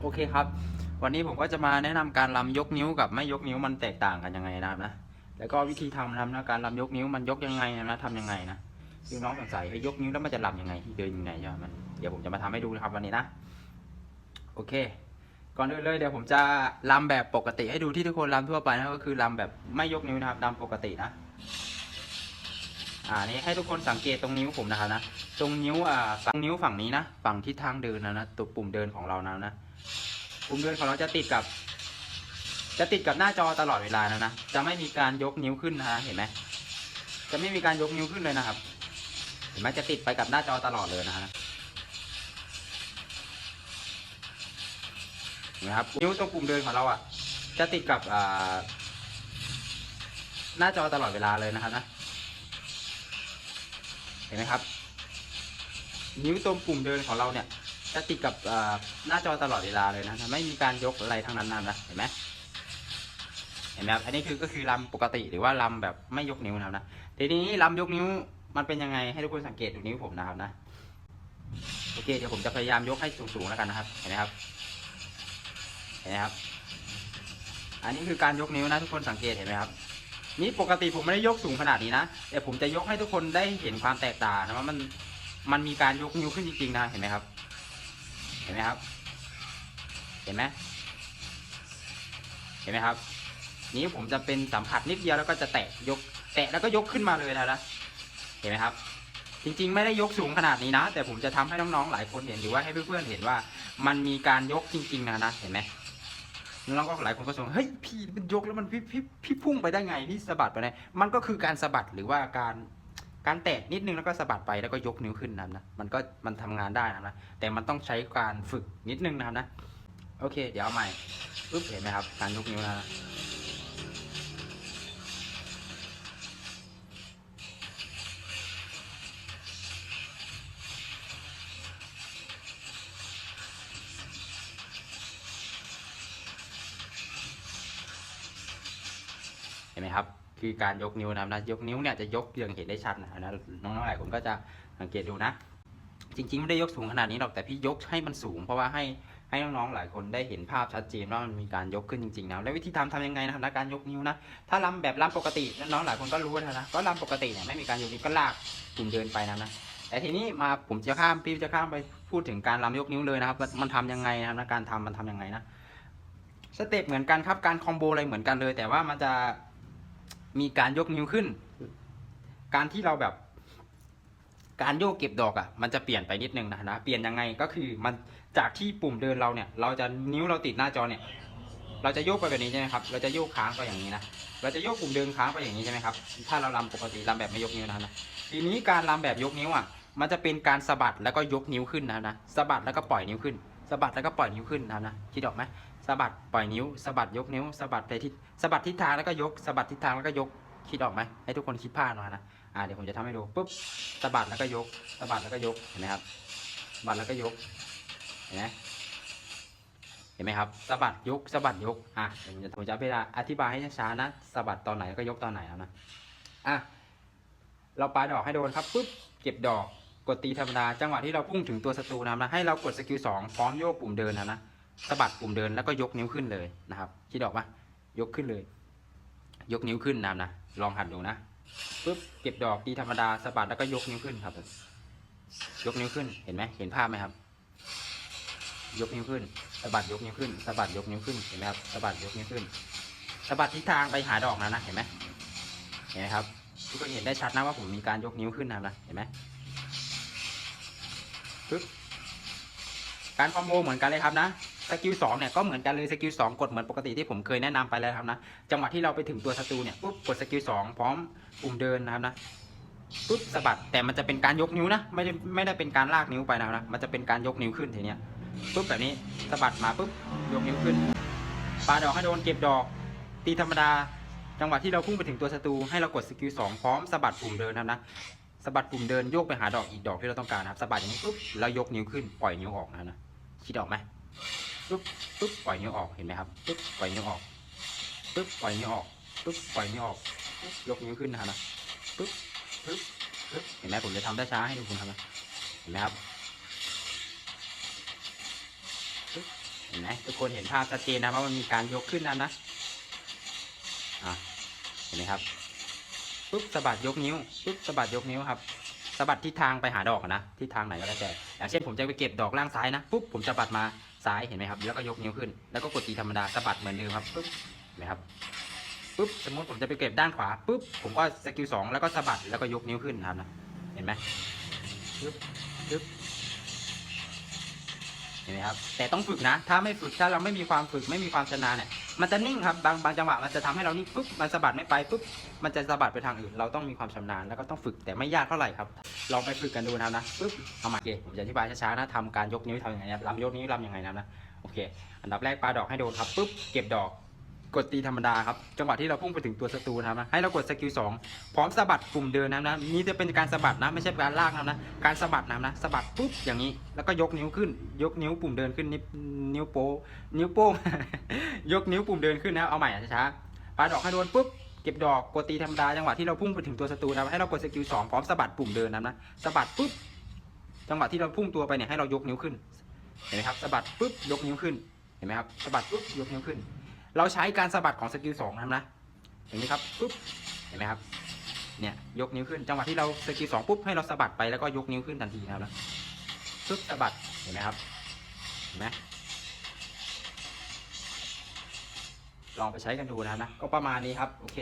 โอเคครับ วันนี้ผมก็จะมาแนะนำการลำยกนิ้วกับไม่ยกนิ้วมันแตกต่างกันยังไงนะครับนะแล้วก็วิธีทำนะครับนะการลำยกนิ้วมันยกยังไงนะทำยังไงนะคือน้องสงสัยให้ยกนิ้วแล้วมันจะลำยังไงที่เดินยังไงใช่ไหมมันเดี๋ยวผมจะมาทำให้ดูนะครับวันนี้นะ โอเค ก่อนอื่นเลยเดี๋ยวผมจะลำแบบปกติให้ดูที่ทุกคนลำทั่วไปนะก็คือลำแบบไม่ยกนิ้วนะครับลำปกตินะอ่านี่ให้ทุกคนสังเกตตรงนิ้วผมนะครับนะ ตรงนิ้วอ่าฝั่งนิ้วฝั่งนี้นะ ฝั่งทิศทางเดินนะนะตัวปุ่มเดินของเรานะนะ ปุ่มเดินของเราจะติดกับ จะติดกับหน้าจอตลอดเวลานะนะ จะไม่มีการยกนิ้วขึ้นนะฮะ เห็นไหม จะไม่มีการยกนิ้วขึ้นเลยนะครับ เห็นไหมจะติดไปกับหน้าจอตลอดเลยนะฮะนะครับนิ้วตรงปุ่มเดินของเราอะ จะติดกับหน้าจอตลอดเวลาเลยนะครับนะ เห็นไหมครับ นิ้วตรงปุ่มเดินของเราเนี่ย จะติดกับหน้าจอตลอดเวลาเลยนะไม่มีการยกอะไรทั้งนั้นนะเห็นไหมเห็นไหมครับอันนี้คือก็คือลำปกติหรือว่าลำแบบไม่ยกนิ้วนะครับนะทีนี้ลำยกนิ้วมันเป็นยังไงให้ทุกคนสังเกตดูนิ้วผมนะครับนะโอเคเดี๋ยวผมจะพยายามยกให้สูงๆแล้วกันนะครับเห็นไหมครับเห็นไหมครับ อันนี้คือการยกนิ้วนะทุกคนสังเกตเห็นไหมครับนี่ปกติผมไม่ได้ยกสูงขนาดนี้นะแต่ผมจะยกให้ทุกคนได้เห็นความแตกต่างนะว่ามันมันมีการยกนิ้วขึ้นจริงๆนะเห็นไหมครับ ห็นไหมครับ เห็นไหมเห็นไหมครับ นี้ผมจะเป็นสัมผัสนิดเดียวแล้วก็จะแตะยก แตะแล้วก็ยกขึ้นมาเลยนะนะเห็นไหมครับ จริงๆ ไม่ได้ยกสูงขนาดนี้นะ แต่ผมจะทำให้น้องๆหลายคนเห็นหรือว่าให้เพื่อนๆเห็นว่า มันมีการยกจริง ๆนะนะเห็นไหมน้องก็หลายคนก็สงสัยเฮ้ยพี่มันยกแล้วมันพี่พี่พี่พุ่งไปได้ไงพี่สะบัดไปได้มันก็คือการสะบัดหรือว่าการ การแตะนิดนึงแล้วก็สะบัดไปแล้วก็ยกนิ้วขึ้นนะครับนะ มันก็มันทำงานได้นะครับนะ แต่มันต้องใช้การฝึกนิดนึงนะครับนะ โอเค เดี๋ยวเอาใหม่ปึ๊บเห็นไหมครับ การยกนิ้วนะเห็นไหมครับ คือการยกนิ้วนะครับนะยกนิ้วเนี่ยจะยกอย่างเห็นได้ชัดนะครับนะน้องๆหลายคนก็จะสังเกตดูนะ จริงๆไม่ได้ยกสูงขนาดนี้หรอกแต่พี่ยกให้มันสูง เพราะว่าให้ให้น้องๆหลายคนได้เห็นภาพชัดเจนว่ามันมีการยกขึ้นจริงๆนะแล้ววิธีทำทำยังไงนะครับนะการยกนิ้วนะถ้าลำแบบลำปกติน้องๆหลายคนก็รู้นะนะก็ลำปกติเนี่ยไม่มีการยกนิ้วก็ลากกลุ่มเดินไปนะนะแต่ทีนี้มาผมจะข้ามพี่จะข้ามไปพูดถึงการลำยกนิ้วเลยนะครับ มันทำยังไงนะครับการทำมันทำยังไงนะสเต็ปเหมือนกันครับการคอมโบอะไรเหมือนกันเลย แต่ว่ามันจะ มีการยกนิ้วขึ้น การที่เราแบบ การโยกเก็บดอกอะ่ะ มันจะเปลี่ยนไปนิดนึงนะนะเปลี่ยนยังไงก็คือมันจากที่ปุ่มเดินเราเนี่ย เราจะนิ้วเราติดหน้าจอเนี่ย เราจะโยกไปแบบนี้ใช่ไหมครับ เราจะโยกค้างไปอย่างนี้นะเราจะโยกปุ่มเดินค้างไปอย่างนี้ใช่ไหมครับ ถ้าเราลำปกติลำแบบไม่ยกนิ้วนะนะทีนี้การลำแบบยกนิ้วอะ มันจะเป็นการสะบัดแล้วก็ยกนิ้วขึ้นนะนะสะบัดแล้วก็ปล่อยนิ้วขึ้นสะบัดแล้วก็ปล่อยนิ้วขึ้นนะนะคิดออกไหม สะบัดปล่อยนิ้วสะบัดยกนิ้วสะบัดไปทิศสะบัดทิศทางแล้วก็ยกสะบัดทิศทางแล้วก็ยกคิดออกไหมให้ทุกคนคิดภาพหน่อยนะอ่าเดี๋ยวผมจะทำให้ดูปุ๊บสะบัดแล้วก็ยกสะบัดแล้วก็ยกเห็นไหมครับสะบัดแล้วก็ยกเห็นไหมเห็นไหมครับสะบัดยกสะบัดยกอะเดี๋ยวผมจะผมจะไปอธิบายให้ช้าๆนะสะบัดตอนไหนแล้วก็ยกตอนไหนแล้วนะอะเราปาดอกให้โดนครับปุ๊บเก็บดอกกดตีธรรมดาจังหวะที่เราพุ่งถึงตัวศัตรูนะนะให้เรากดสกิลสองพร้อมโยกปุ่มเดินนะนะ สะบัดปุ่มเดินแล้วก็ยกนิ้วขึ้นเลยนะครับคิดออกปะยกขึ้นเลย ยกนิ้วขึ้นนะครับนะลองหัดดูนะปุ๊บเก็บดอกตีธรรมดาสะบัดแล้วก็ยกนิ้วขึ้นครับ ยกนิ้วขึ้นเห็นไหมเห็นภาพไหมครับ ยกนิ้วขึ้นสะบัดยกนิ้วขึ้นสะบัดยกนิ้วขึ้นเห็นไหมครับสะบัดยกนิ้วขึ้นสะบัดทิศทางไปหาดอกนะนะเห็นไหมเห็นไหมครับทุกคนเห็นได้ชัดนะว่าผมมีการยกนิ้วขึ้นนะครับนะเห็นไหมปึ๊บ การคอมโบเหมือนกันเลยครับนะสกิลสองเนี่ยก็เหมือนกันเลยสกิลสองกดเหมือนปกติที่ผมเคยแนะนำไปแล้วครับนะจังหวะที่เราไปถึงตัวศัตรูเนี่ยปุ๊บกดสกิลสองพร้อมปุ่มเดินนะครับนะปุ๊บสะบัดแต่มันจะเป็นการยกนิ้วนะไม่ได้ไม่ได้เป็นการลากนิ้วไปนะครับนะมันจะเป็นการยกนิ้วขึ้นทีเนี้ยปุ๊บแบบนี้สะบัดมาปุ๊บยกนิ้วขึ้นปาดอกให้โดนเก็บดอก ตีธรรมดา จังหวะที่เราพุ่งไปถึงตัวศัตรูให้เรากดสกิลสองพร้อมสะบัดปุ่มเดินนะครับนะสะบัดปุ่มเดินโยกไปหาดอกอีกดอกที่เราต้องการนะครับสะบัดอย่างนี้ปุ๊บแล้วยกนิ้วขึ้นปล่อยนิ้วออกนะนะ คิดออกไหมปุ๊บปุ๊บปล่อยนิ้วออกเห็นไหมครับปุ๊บปล่อยนิ้วออกปุ๊บปล่อยนิ้วออกปุ๊บปล่อยนิ้วออกปุ๊บยกนิ้วขึ้นนะนะปุ๊บปุ๊บปุ๊บเห็นไหมผมจะทำได้ช้าให้ดูคุณครับนะเห็นไหมครับปุ๊บเห็นไหมทุกคนเห็นภาพชัดเจนนะว่ามันมีการยกขึ้นนะนะอะเห็นไหมครับปุ๊บสะบัดยกนิ้วปุ๊บสะบัดยกนิ้วครับ สะบัดทิศทางไปหาดอกอะนะทิศทางไหนก็แล้วแต่อย่างเช่นผมจะไปเก็บดอกล่างซ้ายนะปุ๊บผมจะบัดมาซ้ายเห็นไหมครับแล้วก็ยกนิ้วขึ้น แล้วก็กดตีธรรมดาสะบัดเหมือนเดิมครับปุ๊บเห็นไหมครับปุ๊บสมมติผมจะไปเก็บด้านขวาปุ๊บผมก็สกิลสองแล้วก็สะบัดแล้วก็ยกนิ้วขึ้นครับนะเห็นไหมปุ๊บปุ๊บเห็นไหมครับแต่ต้องฝึกนะ ถ้าไม่ฝึกถ้าเราไม่มีความฝึกไม่มีความชำนาญเนี่ย มันจะนิ่งครับบางบางจังหวะมันจะทำให้เรานิ่งปุ๊บมันสะบัดไม่ไปปุ๊บมันจะสะบัดไปทางอื่น เราต้องมีความชำนาญแล้วก็ต้องฝึกแต่ไม่ยากเท่าไหร่ครับ ลองไปฝึกกันดูนะครับนะปุ๊บเอามาโอเคผมจะอธิบายช้าๆนะทำการยกนิ้วทำยังไงนะลำยกนิ้วลำยังไงนะครับนะโอเค อันดับแรกปลาดอกให้โดนครับปุ๊บเก็บดอก กดตีธรรมดาครับ จังหวะที่เราพุ่งไปถึงตัวศัตรูนะครับให้เรากดสกิลสองพร้อมสะบัดปุ่มเดินนะครับนะนี่จะเป็นการสะบัดนะไม่ใช่การลากนะครับนะการสะบัดนะครับนะสะบัดปุ๊บอย่างนี้ แล้วก็ยกนิ้วขึ้น ยกนิ้วปุ่มเดินขึ้นนิ้วโป้นิ้วโป้งยกนิ้วปุ่มเดินขึ้นนะเอาใหม่ช้าๆปาดอกให้โดนปุ๊บเก็บดอกกดตีธรรมดาจังหวะที่เราพุ่งไปถึงตัวศัตรูนะครับให้เรากดสกิลสองพร้อมสะบัดปุ่มเดินนะครับนะสะบัดปุ๊บจังหวะที่เราพุ่งตัวไปเนี่ยให้เรายกนิ้วขึ้นเห็นไหมครับสะบัดปุ๊บยกนิ้วขึ้นเห็นไหมครับสะบัดปุ๊บยกนิ้วขึ้น เราใช้การสะบัดของสกิลสองนะครับนะ เห็นไหมครับปุ๊บเห็นไหมครับเนี่ยยกนิ้วขึ้นจังหวะที่เราสกิลสองปุ๊บให้เราสะบัดไปแล้วก็ยกนิ้วขึ้นทันทีนะครับนะปุ๊บสะบัดเห็นไหมครับเห็นไหมลองไปใช้กันดูนะครับนะก็ประมาณนี้ครับโอเค